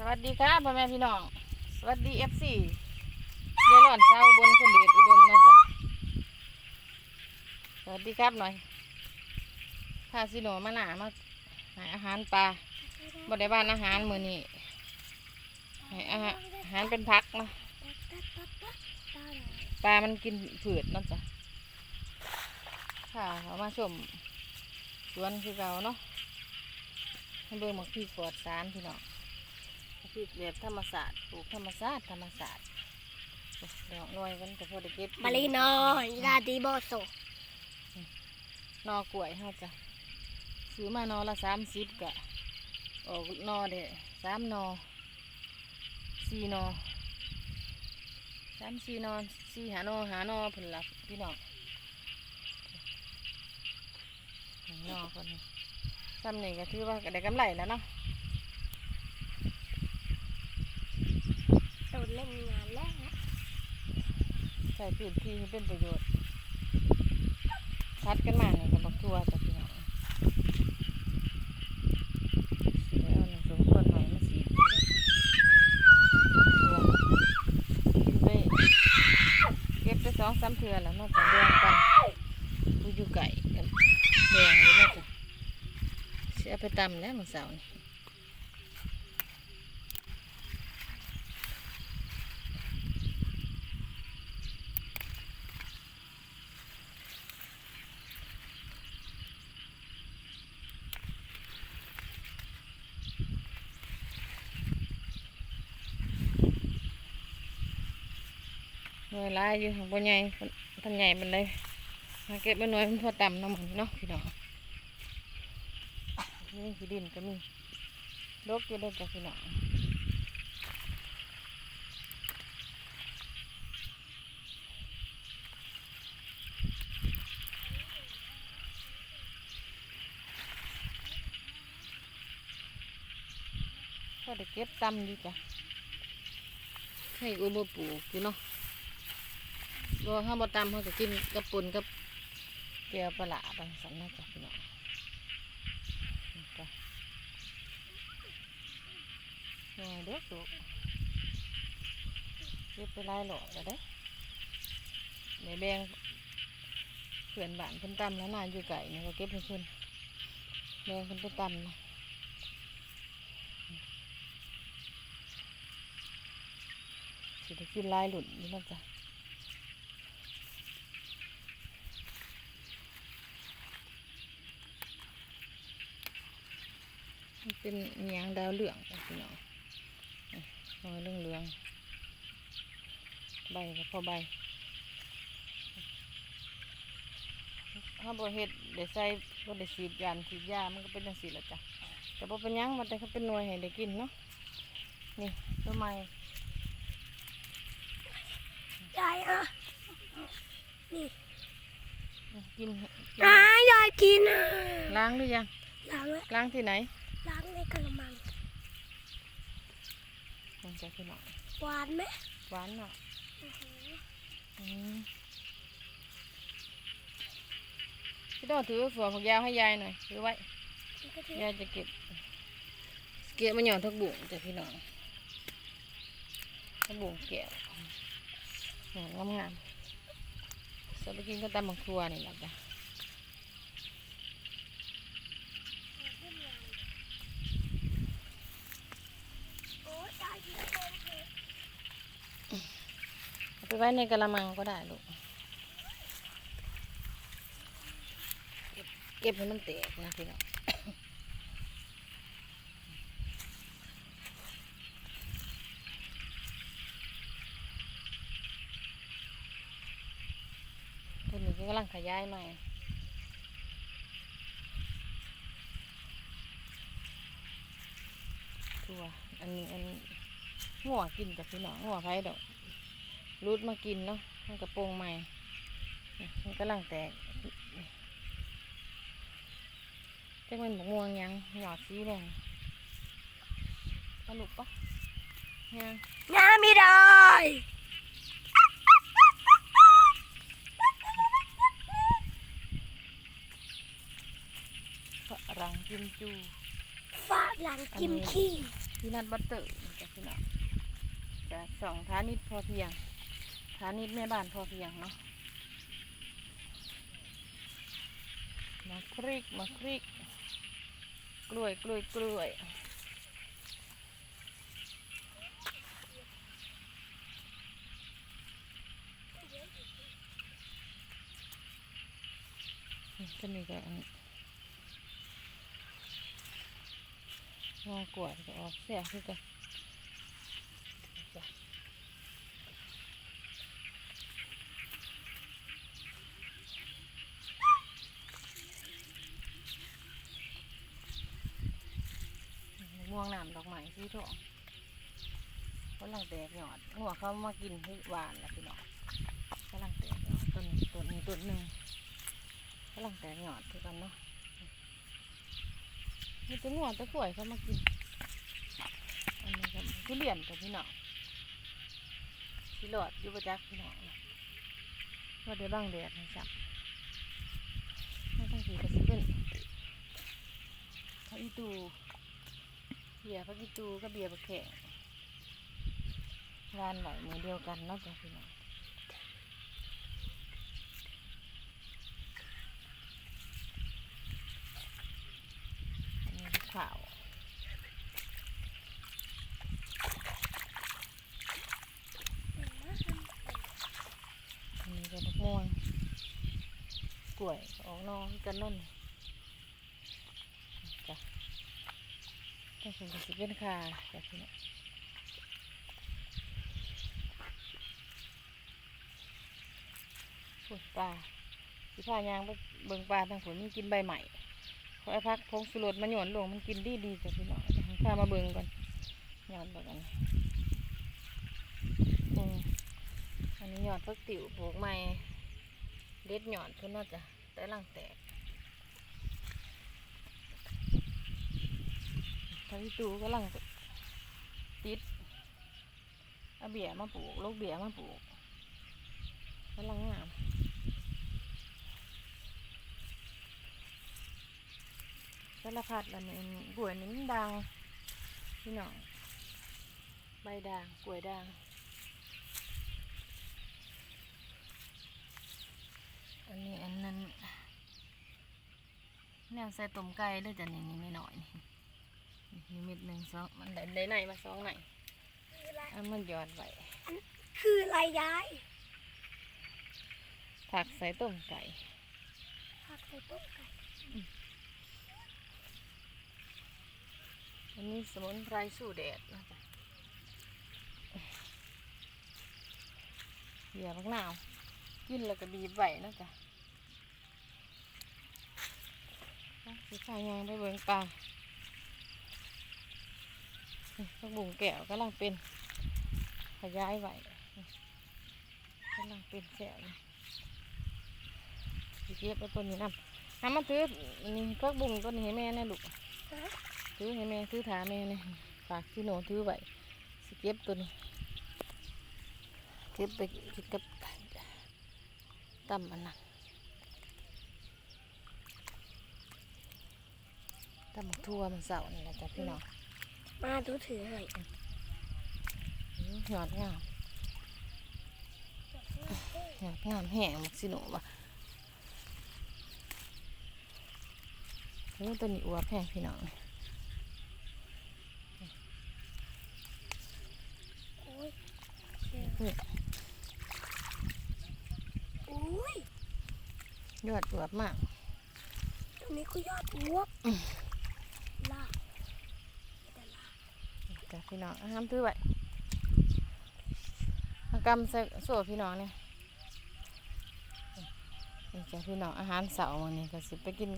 สวัสดีครับพ่อแม่พี่น้อง สวัสดีเอฟซียายลอนเช้าบนคนเดชอุดมนะจ๊ะสวัสดีครับหน่อยพาซิโนมาหนามาหาอาหารปลาบได้บ้านอาหารมือนี้ห้อาอาหารเป็นพักนะปลามันกินผืดเนาะจ๊ะค่ะเขามาชมสวนคือเก่าเนาะให้เบิ่งหมกพี่กอดสารพี่น้อง ริกแบบธรรมศาสตร์ปลูกธรรมศาสตร์ธรรมศาสตร์ดอกน้อยมันก็พอได้เก็บมาลีนอยลาดีโบโซนอกล้วยเฮาจ้ะซื้อมานอละสามสิบกะออกนอเด้สามนอสี่นอสามสี่นอสี่หานอหานอผลลัพธ์พี่น้องนอคนนี้ซ้ำนี่ก็ถือว่าก็ได้กำไรแล้วเนาะ ตูนเล่นงานแล้วนะ ใส่พื้นที่ให้เป็นประโยชน์คัดกันมาเนี่ยกับบักทัวจ้ะพี่น้องเดี๋ยวหนึ่งสมคนหน่อยมาสีดีตัวกินไปเก็บไปสองสามเทือแล้วนอกจากแดงกันผู้อยู่ไก่กันแดงเลยนอกจากเสียไปตำแล้วเมื่อเสาร์นี่ห น่วยลายอยู่ของพ่อใหญ่ท่านใหญ่เป็นเลยมาเก็บไปหน่วยมันพอต่ำน้ำมันเนาะพี่น้องนี่คือดินก็มีลกอยู่ได้จ้ะพี่น้องก็ได้เก็บตำอยู่จ้ะให้อุบปลูกอยู่เนาะ บ่ห้าบ่ตำเขาก็กินกับปุ่นกับเกลือปลาร้าบางสันนะจ้ะพี่น้องนี่จ้ะเด็กลูกเก็บไปไล่หลอกแล้วเด้ในแบงเพื่อนบ้านเพิ่นตำแล้วนานอยู่ไก่เนี่ยก็เก็บให้เพิ่นแบงเพิ่นไปตำนะสิได้กินลายหลุดนี่นะจ๊ะ เป็นอิหยังดาวเหลืองจ้ะพี่น้องรอยเรื่องเหลืองๆใบก็พอใบถ้าบ่เฮ็ดได้ใส่บ่ได้ฉีดยาฉีดยามันก็เป็นจังซี่ละจ้ะแต่บ่เป็นหยังมันแต่เขาเป็นหน่วยให้ได้กินเนาะนี่ต้นไม้ยายอะนี่กินกินอ่ายายกินอะล้างหรือยังล้างแล้วล้างที่ไหน ล้างในกระมัง ลองใจพี่น้องหวานไหมหวานเนาะอืมพี่ต้องถือฝัวของยาวให้ยายหน่อยถือไว้มันก็ถือยายจะเก็บ เก็บมันหย่อนทักบุ่งจ้ะพี่น้องทักบุ่งแก้วหอมงามๆสไปกินก็ตำบักทัวนี่แหละจ้ะ โอ้ยยายกินโดนเถอะ เอา ไปไว้ในกระมังก็ได้ลูก เก็บให้มันแตกนะพี่น้องตัวนี้ก็กำลังขยายใหม่ตัวอันนี้อันหัวกินจากพี่น้องหัวไผ่ดอก รูดมากินเนาะมันกระโปรงใหม่นี่มันกำลังแตกจะเป็นบกม่วงหยังหยอดสีแดงสนุกปะยังน้าไม่ได้ฝรั่งกิมจูฝาดหลังกิมขี้พี่นัทบัตเตอร์จ้ะพี่น้องจะสองฐานิดพอเพียง ฐานิดแม่บ้านพอเพียงเนาะมาคลิกมาคลิก กล้วยกล้วยกล้วยก็มีแต่อันงอกวยก็ออกเสียคือกันจ้ะม่วงน้ำดอกไม้องกำลังแตกยอดหัวเขามากินที่หวานแล้วพี่น้องกำลังแตกยอดต้นต้นนี้ต้นหนึ่งกำลังแตกยอดคือกันเนาะมีแตัวหัวแตัวข่วยเขามากินอันนี้ก็ทุเรียนกับพี่น้องสิหลอดอยู่ประจักษ์พี่น้องว่าเดี๋ยวบังแดดนะจ๊ะไม่ต้องถือกระสิเป็นพระอีตู บียร์พระอีตูก็เบียร์บะแข่งวานไหวมือเดียวกันนาะจ้ะพี่น้องข่าวอันนี้ก็บักม่วงกล้วยออกนอกกันนั่นจ้ะ ต้องคงจะสิเป็นคาจ้ะพี่น้ฝนปลาสิพายางไปเบิ่งปลาทางฝนมันกินใบใหม่ขอไอ้พักพงสุรสมันหย่อนลงมันกินดีดีๆจ้ะพี่น้องข้ามาเบิ่งก่อนหย่อนแบบนั้นอันนี้หยอดพักติ๋วปลูกใหม่เด็ดหยอดขึ้นน่าจะแต่ลังแตก ทางตูก็ลังติดเอาเบียมาปลูกลูกเบียมาปลูกกำลังงามสารพัดอันนี้กล้วยนี้นดังพี่น้องใบด่างกล้วยด่างอันนี้อันนั้นแนวใส่ต้มไก่ด้วยจ้ะนี่นี่ไม่น่อยนี่ นี่เม็ดหนึ่งสองมันได้ได้ไหนมาสองไหนคืออะไรอันมันหยอดไว้คืออะไรยายผักใส่ต้มไก่ผักใส่ต้มไก่อันนี้สมุนไพรสู้แดดนะจ๊ะเหยียบมะนาวกินแล้วก็บีบไว้นะจ๊ะอะสิพายางไปเบิ่งปลานี่ ผักบุ้งแก้วกำลังเป็นขยายไหวกำลังเป็นแก้วนี่สิเก็บเอาต้นนี้นำน้ำมาถือนี่ผักบุ้งต้นนี้ให้แม่แน่ลูกถือให้แม่ถือถาแม่เนี่ยฝากพี่หนถือไว้สิเก็บตัวนี้เก็บไปกินกับตำมันนังตำบักทั่วมันเสานี่แหละจ้ะพี่น้อง มาดูถือให้อื้อหยอดงามหยอดงามแห้งมักสิโหนวะโอ้ตัวนี้อวบแห้งพี่น้องโอ้ยเฮ้ยโอ้ยยอดอวบมาก ตรงนี้ก็ยอดอวบลากแต่ลาก จ้ะ พี่น้องอาหารถือไว้อากำใส่โซ่พี่น้องเนี่ยนี่จ้ะพี่น้องอาหารเสาร์วันนี้ก็สิไปกิน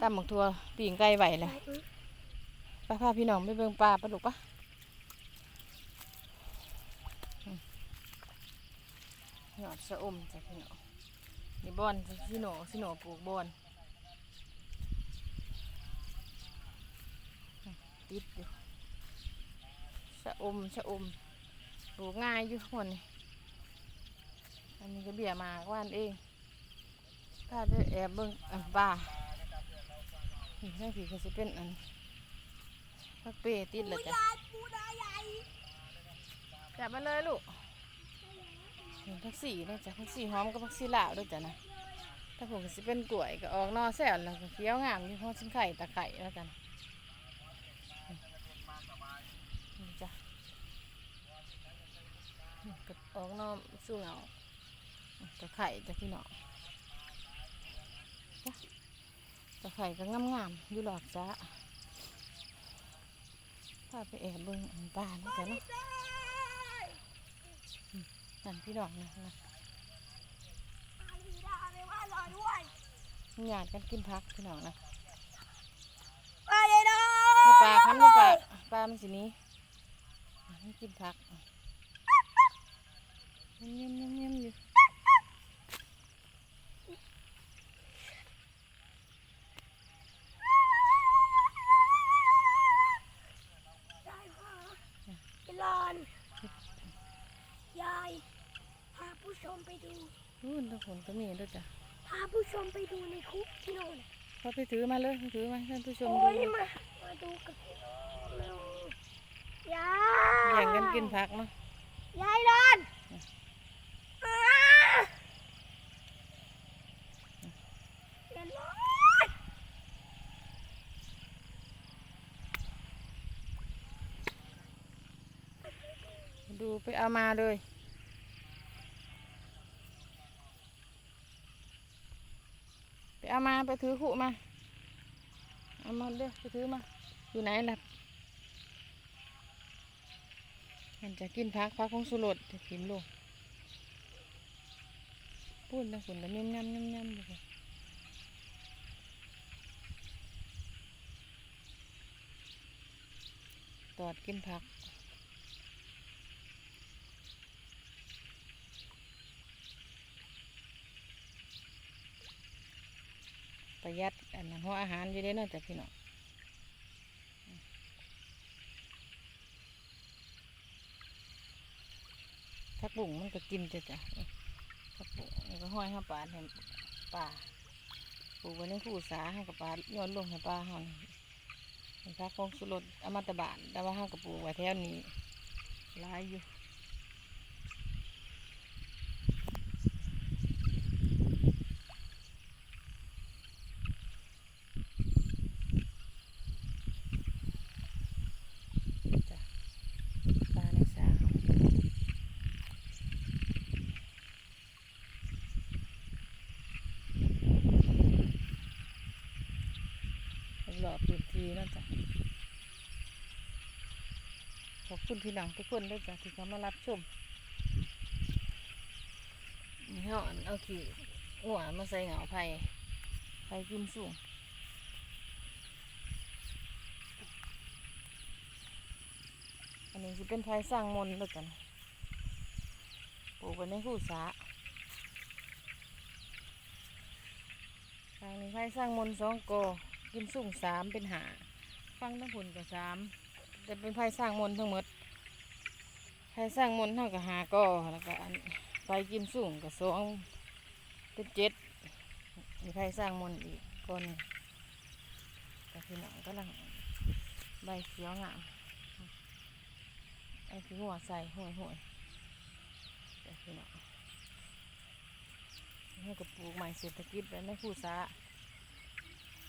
ตำหมกทัวปีงไก่ไหวแหละไปอื้อไปพาพี่น้องไปเบิ่งปลาปลาดุกปะอืมหยอดสะอมจ้ะพี่น้องนี่บอนสิโหนสิโหนปลูกบอนอืมติดอยู่ สะอมสะอมปลูกง่ายอยู่คนนี่อันนี้ก็เบี้ยมากว่านเองถ้าไปแอบเบิ่งอันปลานี่นั่นคือก็สิเป็นอันพักเปติดและจ้ะยายปูจับมาเลยลูกเห็นพักสี่นะจ๊ะพักสี่หอมกับพักสี่ลาวด้วยจ้ะนะถ้าผมสิเป็นกล้วยก็ออกนอแซวแล้วก็เคี้ยวงามอยู่พราะชิ้นไข่ตะไคร่แล้วจ้ะนะนี่จ้ะนี่ ก็ออกนอสู้เงาตะไคร่จ้ะพี่น้องจ้ะตะไคร่ก็งามๆอยู่หลอดจ้ะพาไปแอบเบิ่งอันตานะจ๊ะเนาะนั่นพี่ดอกนะนะหยาดกันกินพักพี่น้องนะในปลาครับในปลาปลามันสิหนี้มันกินพัก เงียบเงียบเงียบอยู่ลอนยายพาผู้ชมไปดูนู่นทุกคนก็มีด้วยจ้ะพาผู้ชมไปดูในคุกที่โน่นพอไปถือมาเลยไปถือมาให้ท่านผู้ชมโอ้ดูยมามาดูกับที่โน่นเร็วยายแย่งกันกินพักเนาะยายลอนอ่าอย่าลอน ดูไปเอามาเลย ไปเอามาไปถือขู่มา เอามาเด้อไปถือมา อยู่ไหนล่ะมันจะกินพักพักของสุรสจะกินลูกพูดนะคุณแล้วย่ำย่ำย่ำย่ำเลยตอดกินผัก ประหยัดอันนั้นหัวอาหารอยู่เด้นาะจ้ะพี่น้องผักบุ้งมันก็กินจ้ะจ้ะผักบุ้งนี่ก็ห้อยห้าปลาให้ปลาปลูกไว้ในคู่สาห้กับปลาย้อนลงให้ปลาเฮานี่เป็นผักของสุรสอมตะบานแต่ว่าเฮากับปลูกไว้แถวนี้หลายอยู่ จ้ะปลาในสาหลีนั่นจ้ะขอบคุณพี่น้องทุกคนด้วยจ้ะที่เขามารับชมนี่ฮาอันเอาขี้หัวมาใส่เหงาไผ่ไผ่กิมสูงอันนี้จะเป็นไผ่สร้างมนต์แล้วกันปลูกไว้ในหูสาทางนี้ไผ่สร้างมนต์สองกอ กิมสุ่งสามเป็นหาฟังทั้งผลกับสามแต่เป็นไผ่สร้างมนทั้งหมดไผ่สร้างมนเท่ากับหากอแล้วก็อันไผ่กิมสุ่งกับสองเป็นเจ็ดมีไผ่สร้างมนอีกก้อนแต่พี่น้องก็ลังใบเขียวงามไอ้ที่หัวใส่ห่วยห่วยแต่พี่น้องให้กับปลูกใหม่เศรษฐกิจไปในคู่ซา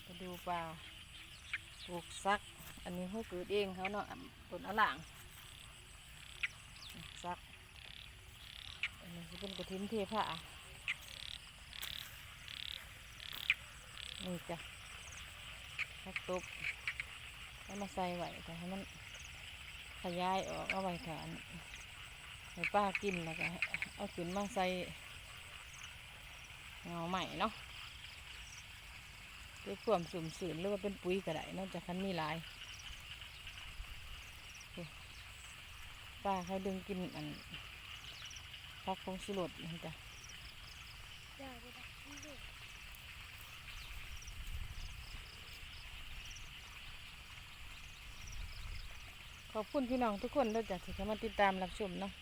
ไปดูปลาปลูกซัก อันนี้เขาเกิดเองเขาเนาะผลอล่างซัก อันนี้จะเป็นกระถินเทผ้านี่จ้ะพักตบแล้วมาใส่ไว้แต่ให้มันขยายออกเอาไว้ฐานให้ป้ากินแล้วก็เอาขึ้นมาใส่เงาใหม่เนาะ เพื่อความสุ่มสื่นหรือว่าเป็นปุ๋ยก็ได้นอกจากคันมีหลายป้าเขาดึงกินอันพักของสุรสนี่จ้ะขอบคุณพี่น้องทุกคนด้วยจ้ะที่เข้ามาติดตามรับชมเนาะ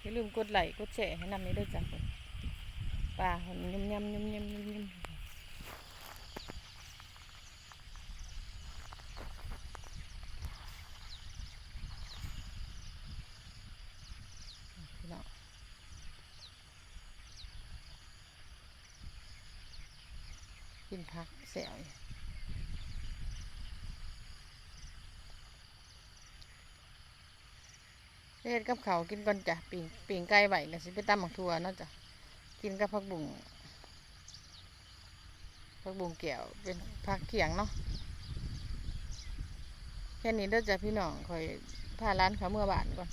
อย่าลืมกดไลค์กดแชร์ให้นำนี้ด้วยจ้ะ ปลาหนยำยำยำยำยำยำพี่น้อกินผักเสีวเฮ็ดกับเขากินก่อนจ้ะปีงปีงไก่ไหวเนี่ยสิไปตำหมักทัวนะจ๊ะ กินกับผักบุ้งผักบุ้งแก้วเป็นผักเขียงเนาะแค่นี้เด้อจ้ะพี่น้องคอยพาร้านเขาเมื่อบานก่อน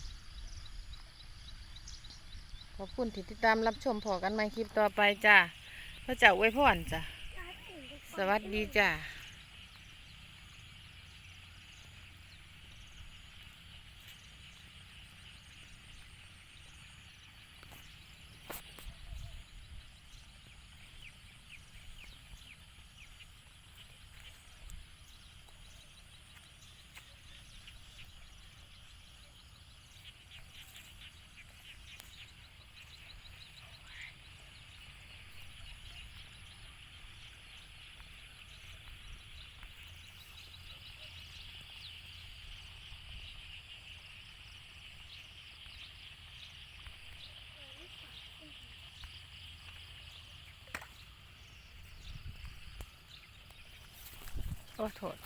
ขอบคุณที่ติดตามรับชมพอกันใหม่คลิปต่อไปจ้าพระเจ้าอวยพรจ้ะสวัสดีจ้า โอ้โทษ